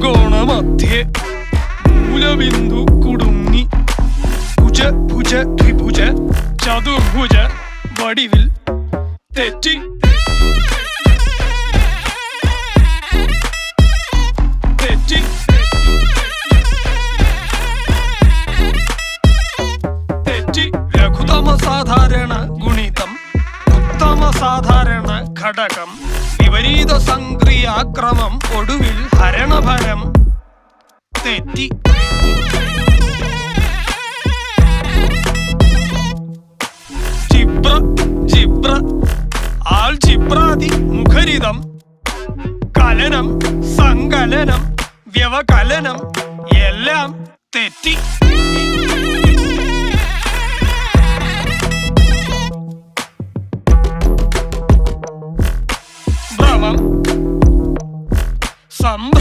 ത്രികോണമധ്യേ മൂലബിന്ദു കുടുങ്ങി. ഭുജ ഭുജ ത്രിഭുജ ചതുർഭുജ വടിവിൽ തെറ്റി. തെറ്റി. തെറ്റി. ലഘുതമ സാധാരണ ഗുണിതം ഉത്തമ സാധാരണ ഘടകം വിപരീത സംക്രിയാക്രമം ഒടുവിൽ ഹരണഫലം തെറ്റി ജിബ്ര ജിബ്ര ആൾ ജിബ്രാതി മുഖരിതം. കലനം സങ്കലനം വ്യവകലനം എല്ലാം തെറ്റി. ഭ്രമം സംഭ്രമം